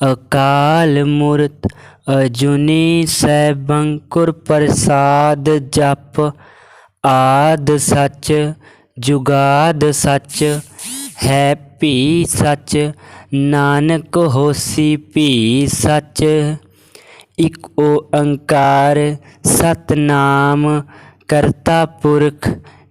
ਅਕਾਲ ਮੂਰਤ, ਅਜੂਨੀ ਸੈਭੰ ਪ੍ਰਸਾਦ ਜਪ, ਆਦ ਸੱਚ, ਜੁਗਾਦ ਸੱਚ ਹੈ ਭੀ ਸੱਚ, ਨਾਨਕ ਹੋਸੀ ਭੀ ਸੱਚ। ਇਕ ਓੰਕਾਰ ਸਤਨਾਮ ਕਰਤਾ ਪੁਰਖ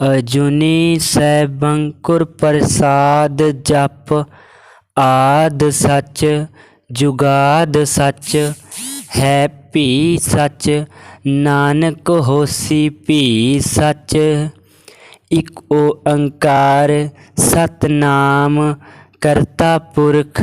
ਅਜੂਨੀ ਸੈਭੰ ਪ੍ਰਸਾਦ ਜਪ ਆਦ ਸੱਚ, ਜੁਗਾਦ ਸੱਚ, ਹੈ ਭੀ ਸੱਚ, ਨਾਨਕ ਹੋਸੀ ਭੀ ਸੱਚ। ਇਕ ਓੰਕਾਰ ਸਤਨਾਮ ਕਰਤਾ ਪੁਰਖ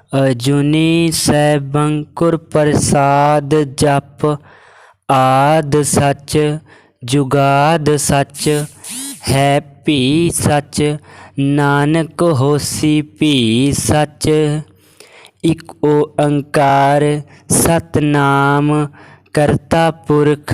ਅਜੂਨੀ ਸੈਭੰ ਪ੍ਰਸਾਦ ਜਪ ਆਦ ਸੱਚ, ਜੁਗਾਦ ਸੱਚ, ਹੈ ਭੀ ਸੱਚ, ਨਾਨਕ ਹੋਸੀ ਭੀ ਸੱਚ। ਇਕ ਓੰਕਾਰ ਸਤਨਾਮ ਕਰਤਾ ਪੁਰਖ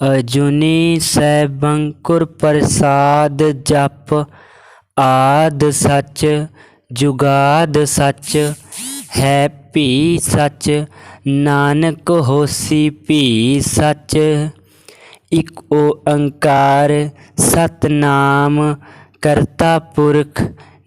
ਅਜੂਨੀ ਸੈਭੰ ਗੁਰ ਪ੍ਰਸਾਦ ਜਪ ਆਦ ਸੱਚ, ਜੁਗਾਦ ਸੱਚ, ਹੈ ਭੀ ਸੱਚ, ਨਾਨਕ ਹੋਸੀ ਭੀ ਸੱਚ। ਇਕ ਓੰਕਾਰ ਸਤਨਾਮ ਕਰਤਾ ਪੁਰਖ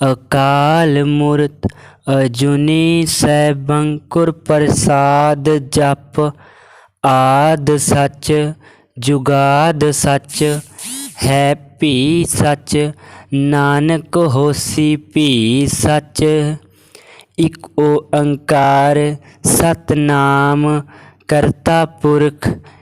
ਅਕਾਲ ਮੂਰਤ, ਅਜੂਨੀ ਸੈਭੰ ਪ੍ਰਸਾਦ ਜਪ, ਆਦ ਸੱਚ, ਜੁਗਾਦ ਸੱਚ ਹੈ ਭੀ ਸੱਚ, ਨਾਨਕ ਹੋਸੀ ਭੀ ਸੱਚ। ਇਕ ਓੰਕਾਰ ਸਤਨਾਮ ਕਰਤਾ ਪੁਰਖ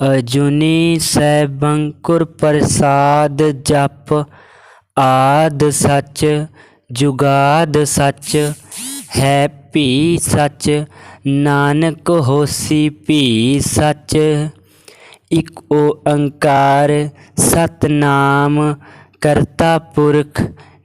ਅਜੂਨੀ ਸੈਭੰ ਪ੍ਰਸਾਦ ਜਪ ਆਦ ਸੱਚ, ਜੁਗਾਦ ਸੱਚ, ਹੈ ਭੀ ਸੱਚ, ਨਾਨਕ ਹੋਸੀ ਭੀ ਸੱਚ। ਇਕ ਓੰਕਾਰ ਸਤਨਾਮ ਕਰਤਾ ਪੁਰਖ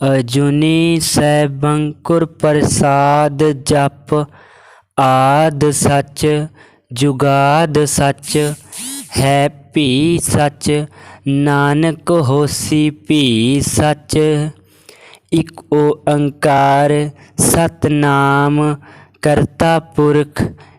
ਅਜੂਨੀ ਸੈਭੰ ਪ੍ਰਸਾਦ ਜਪ ਆਦ ਸੱਚ, ਜੁਗਾਦ ਸੱਚ, ਹੈ ਭੀ ਸੱਚ, ਨਾਨਕ ਹੋਸੀ ਭੀ ਸੱਚ। ਇਕ ਓੰਕਾਰ ਸਤਨਾਮ ਕਰਤਾ ਪੁਰਖ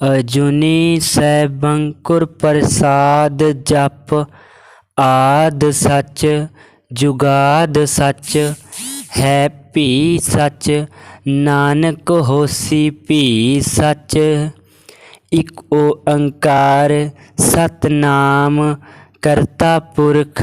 ਅਜੂਨੀ ਸੈਭੰ ਪ੍ਰਸਾਦ ਜਪ, ਆਦ ਸੱਚ, ਜੁਗਾਦ ਸੱਚ, ਹੈ ਭੀ ਸੱਚ, ਨਾਨਕ ਹੋਸੀ ਭੀ ਸੱਚ। ਇਕ ਓੰਕਾਰ ਸਤਨਾਮ ਕਰਤਾ ਪੁਰਖ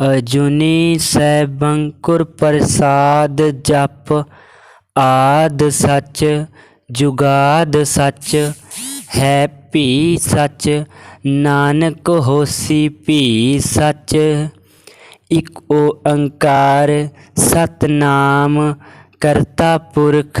ਅਜੂਨੀ ਸੈਭੰ ਪ੍ਰਸਾਦ ਜਪ ਆਦ ਸੱਚ, ਜੁਗਾਦ ਸੱਚ, ਹੈ ਭੀ ਸੱਚ, ਨਾਨਕ ਹੋਸੀ ਭੀ ਸੱਚ। ਇਕ ਓੰਕਾਰ ਸਤਨਾਮ ਕਰਤਾ ਪੁਰਖ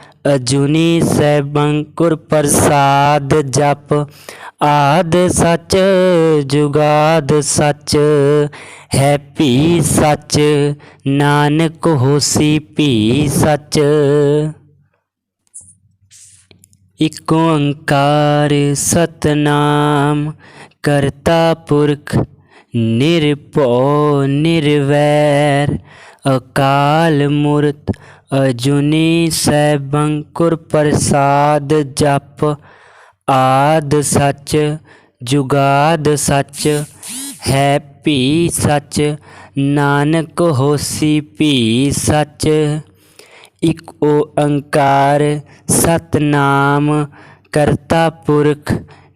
ਅਜੂਨੀ ਸੈਭੰ ਗੁਰ ਪ੍ਰਸਾਦ ਜਪ, ਆਦ ਸੱਚ, ਜੁਗਾਦ ਸੱਚ ਹੈ ਭੀ ਸੱਚ, ਨਾਨਕ ਹੋਸੀ ਭੀ ਸੱਚ। ਇਕ ਓੰਕਾਰ ਸਤਨਾਮ, ਕਰਤਾ ਪੁਰਖ ਨਿਰਭਉ ਨਿਰਵੈਰ ਅਕਾਲ ਮੂਰਤ, ਅਜੂਨੀ ਸੈਭੰ ਪ੍ਰਸਾਦ ਜਪ, ਆਦ ਸੱਚ, ਜੁਗਾਦ ਸੱਚ, ਹੈ ਭੀ ਸੱਚ, ਨਾਨਕ ਹੋਸੀ ਭੀ ਸੱਚ। ਇਕ ਓੰਕਾਰ ਸਤਨਾਮ ਕਰਤਾ ਪੁਰਖ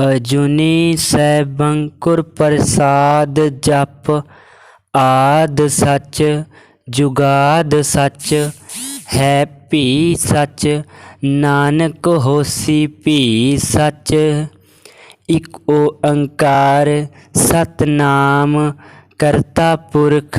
ਅਜੂਨੀ ਸੈਭੰ ਪ੍ਰਸਾਦ ਜਪ ਆਦ ਸੱਚ, ਜੁਗਾਦ ਸੱਚ, ਹੈ ਭੀ ਸੱਚ, ਨਾਨਕ ਹੋਸੀ ਭੀ ਸੱਚ। ਇਕ ਓੰਕਾਰ ਸਤਨਾਮ ਕਰਤਾ ਪੁਰਖ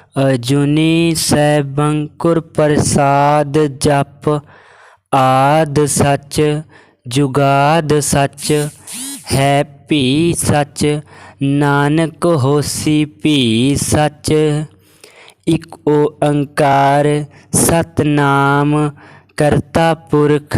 ਅਜੂਨੀ ਸੈਭੰ ਗੁਰ ਪ੍ਰਸਾਦ ਜਪ ਆਦ ਸੱਚ, ਜੁਗਾਦ ਸੱਚ, ਹੈ ਭੀ ਸੱਚ, ਨਾਨਕ ਹੋਸੀ ਭੀ ਸੱਚ। ਇਕ ਓੰਕਾਰ ਸਤਨਾਮ ਕਰਤਾ ਪੁਰਖ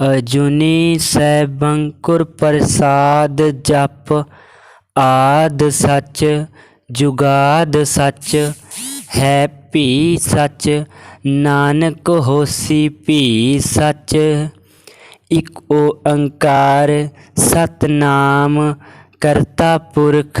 ਅਜੂਨੀ ਸੈਭੰ ਗੁਰ ਪ੍ਰਸਾਦ ਜਪ ਆਦ ਸੱਚ, ਜੁਗਾਦ ਸੱਚ, ਹੈ ਭੀ ਸੱਚ, ਨਾਨਕ ਹੋਸੀ ਭੀ ਸੱਚ। ਇਕ ਓੰਕਾਰ ਸਤਨਾਮ ਕਰਤਾ ਪੁਰਖ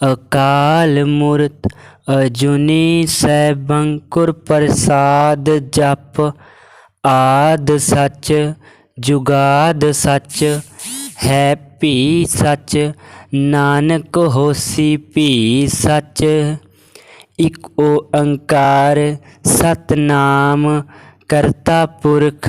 ਅਕਾਲ ਮੂਰਤ, ਅਜੂਨੀ ਸੈਭੰ ਪ੍ਰਸਾਦ ਜਪ, ਆਦ ਸੱਚ, ਜੁਗਾਦ ਸੱਚ, ਹੈ ਭੀ ਸੱਚ, ਨਾਨਕ ਹੋਸੀ ਭੀ ਸੱਚ। ਇਕ ਓੰਕਾਰ ਸਤਨਾਮ ਕਰਤਾ ਪੁਰਖ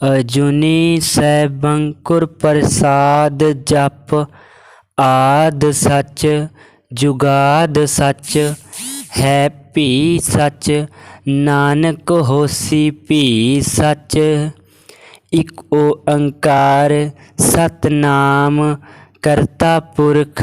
ਅਜੂਨੀ ਸੈਭੰ ਗੁਰ ਪ੍ਰਸਾਦ ਜਪ ਆਦ ਸੱਚ, ਜੁਗਾਦ ਸੱਚ, ਹੈ ਭੀ ਸੱਚ, ਨਾਨਕ ਹੋਸੀ ਭੀ ਸੱਚ। ਇਕ ਓੰਕਾਰ ਸਤਨਾਮ ਕਰਤਾ ਪੁਰਖ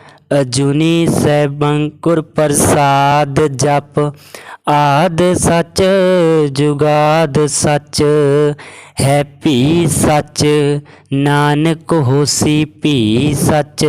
ਅਜੂਨੀ ਸੈਭੰ ਪ੍ਰਸਾਦ ਜਪ, ਆਦ ਸੱਚ, ਜੁਗਾਦ ਸੱਚ, ਹੈ ਭੀ ਸੱਚ, ਨਾਨਕ ਹੋਸੀ ਭੀ ਸੱਚ।